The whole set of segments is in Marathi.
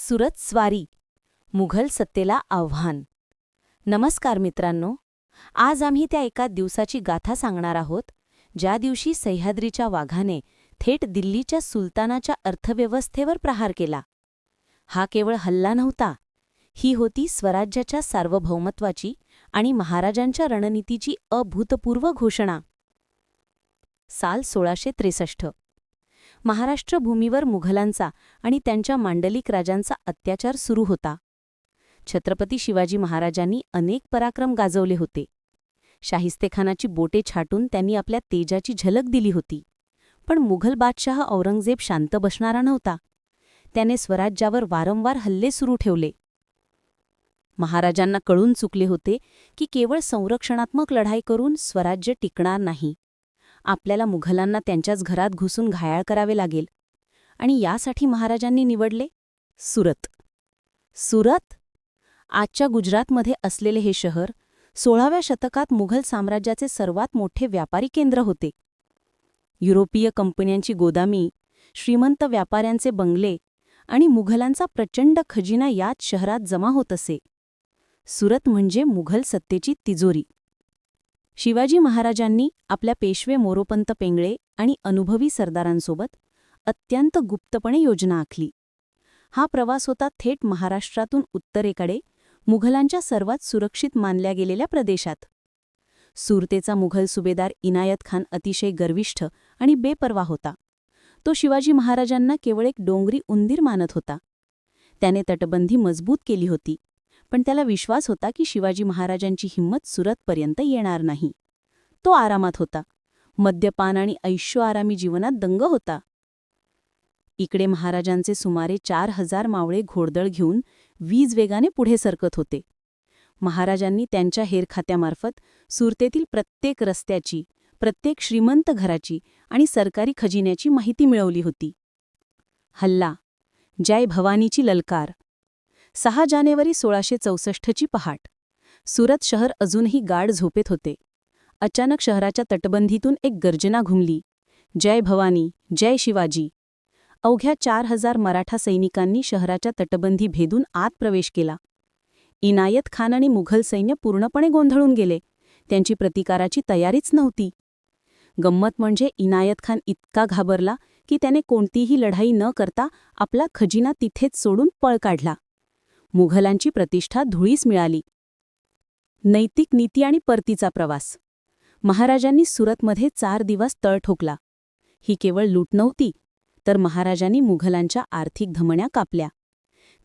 सुरत स्वारी मुघल सत्तेला आव्हान. नमस्कार मित्रांनो आज आम्ही त्या एका दिवसाची गाथा सांगणार आहोत ज्या दिवशी सह्याद्रीच्या वाघाने थेट दिल्लीच्या सुलतानाच्या अर्थव्यवस्थेवर प्रहार केला. हा केवळ हल्ला नव्हता ही होती स्वराज्याच्या सार्वभौमत्वाची आणि महाराजांच्या रणनीतीची अभूतपूर्व घोषणा. साल सोळाशे त्रेसष्ट. महाराष्ट्र भूमीवर मुघलांचा आणि त्यांच्या मांडलिक राजांचा अत्याचार सुरू होता. छत्रपती शिवाजी महाराजांनी अनेक पराक्रम गाजवले होते. शाहिस्तेखानाची बोटे छाटून त्यांनी आपल्या तेजाची झलक दिली होती. पण मुघल बादशाह औरंगजेब शांत बसणारा नव्हता. त्याने स्वराज्यावर वारंवार हल्ले सुरू ठेवले. महाराजांना कळून चुकले होते की केवळ संरक्षणात्मक लढाई करून स्वराज्य टिकणार नाही. आपल्याला मुघलांना त्यांच्याच घरात घुसून घायाळ करावे लागेल. आणि यासाठी महाराजांनी निवडले? सुरत. सुरत? आजच्या गुजरातमध्ये असलेले हे शहर सोळाव्या शतकात मुघल साम्राज्याचे सर्वात मोठे व्यापारी केंद्र होते. युरोपीय कंपन्यांची गोदामी श्रीमंत व्यापाऱ्यांचे बंगले आणि मुघलांचा प्रचंड खजिना याच शहरात जमा होत असे. सुरत म्हणजे मुघल सत्तेची तिजोरी. शिवाजी महाराजांनी आपल्या पेशवे मोरोपंत पेंगळे आणि अनुभवी सरदारांसोबत अत्यंत गुप्तपणे योजना आखली. हा प्रवास होता थेट महाराष्ट्रातून उत्तरेकडे मुघलांच्या सर्वात सुरक्षित मानल्या गेलेल्या प्रदेशात. सुरतेचा मुघल सुभेदार इनायत खान अतिशय गर्विष्ठ आणि बेपरवा होता. तो शिवाजी महाराजांना केवळ एक डोंगरी उंदीर मानत होता. त्याने तटबंदी मजबूत केली होती. पण त्याला विश्वास होता की शिवाजी महाराजांची हिंमत सुरतपर्यंत येणार नाही. तो आरामात होता. मद्यपान आणि ऐश्यो आरामी जीवनात दंग होता. इकडे महाराजांचे सुमारे चार हजार मावळे घोडदळ घेऊन वीज वेगाने पुढे सरकत होते. महाराजांनी त्यांच्या हेरखात्यामार्फत सुरतेतील प्रत्येक रस्त्याची प्रत्येक श्रीमंत घराची आणि सरकारी खजिन्याची माहिती मिळवली होती. हल्ला जय भवानीची ललकार सहा जानेवारी सोळाशे चौसष्टची पहाट. सुरत शहर अजूनही गाढ झोपेत होते. अचानक शहराच्या तटबंदीतून एक गर्जना घुमली. जय भवानी जय शिवाजी. अवघ्या चार हजार मराठा सैनिकांनी शहराच्या तटबंदी भेदून आत प्रवेश केला. इनायत खान आणि मुघल सैन्य पूर्णपणे गोंधळून गेले. त्यांची प्रतिकाराची तयारीच नव्हती. गंमत म्हणजे इनायत खान इतका घाबरला की त्याने कोणतीही लढाई न करता आपला खजिना तिथेच सोडून पळ काढला. मुघलांची प्रतिष्ठा धुळीस मिळाली. नैतिक नीती आणि परतीचा प्रवास. महाराजांनी सुरतमध्ये चार दिवस तळ ठोकला. ही केवळ लूट नव्हती तर महाराजांनी मुघलांच्या आर्थिक धमण्या कापल्या.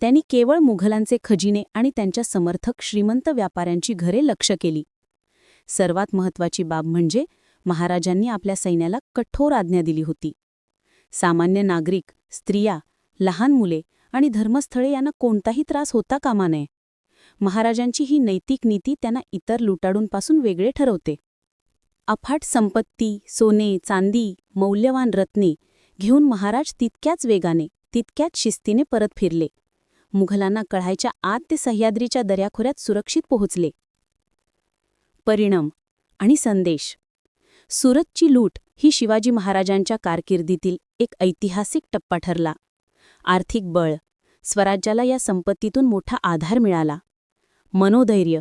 त्यांनी केवळ मुघलांचे खजिने आणि त्यांच्या समर्थक श्रीमंत व्यापाऱ्यांची घरे लक्ष केली. सर्वात महत्वाची बाब म्हणजे महाराजांनी आपल्या सैन्याला कठोर आज्ञा दिली होती. सामान्य नागरिक स्त्रिया लहान मुले आणि धर्मस्थळे यांना कोणताही त्रास होता कामा नये. महाराजांची ही नैतिक नीती त्यांना इतर लुटाडूंपासून वेगळे ठरवते. अफाट संपत्ती सोने चांदी मौल्यवान रत्ने घेऊन महाराज तितक्याच वेगाने तितक्याच शिस्तीने परत फिरले. मुघलांना कळायच्या आत ते सह्याद्रीच्या दर्याखोऱ्यात सुरक्षित पोहोचले. परिणाम आणि संदेश. सुरतची लूट ही शिवाजी महाराजांच्या कारकिर्दीतील एक ऐतिहासिक टप्पा ठरला. आर्थिक बळ. स्वराज्याला या संपत्तीतून मोठा आधार मिळाला. मनोधैर्य.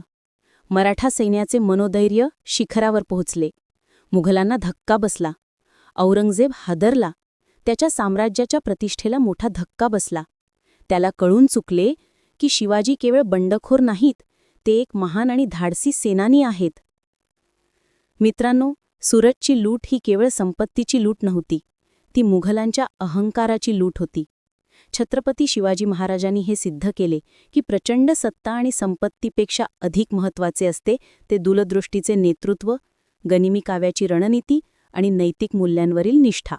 मराठा सैन्याचे मनोधैर्य शिखरावर पोहोचले. मुघलांना धक्का बसला. औरंगजेब हादरला. त्याच्या साम्राज्याच्या प्रतिष्ठेला मोठा धक्का बसला. त्याला कळून चुकले की शिवाजी केवळ बंडखोर नाहीत ते एक महान आणि धाडसी सेनानी आहेत. मित्रांनो सुरतची लूट ही केवळ संपत्तीची लूट नव्हती ती मुघलांच्या अहंकाराची लूट होती. छत्रपती शिवाजी महाराजांनी हे सिद्ध केले की प्रचंड सत्ता आणि संपत्तीपेक्षा अधिक महत्त्वाचे असते ते दूरदृष्टीचे नेतृत्व गनिमी काव्याची रणनीती आणि नैतिक मूल्यांवरील निष्ठा.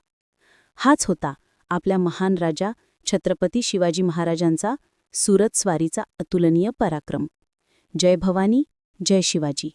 हाच होता आपल्या महान राजा छत्रपती शिवाजी महाराजांचा सुरत स्वारीचा अतुलनीय पराक्रम. जय भवानी जय शिवाजी.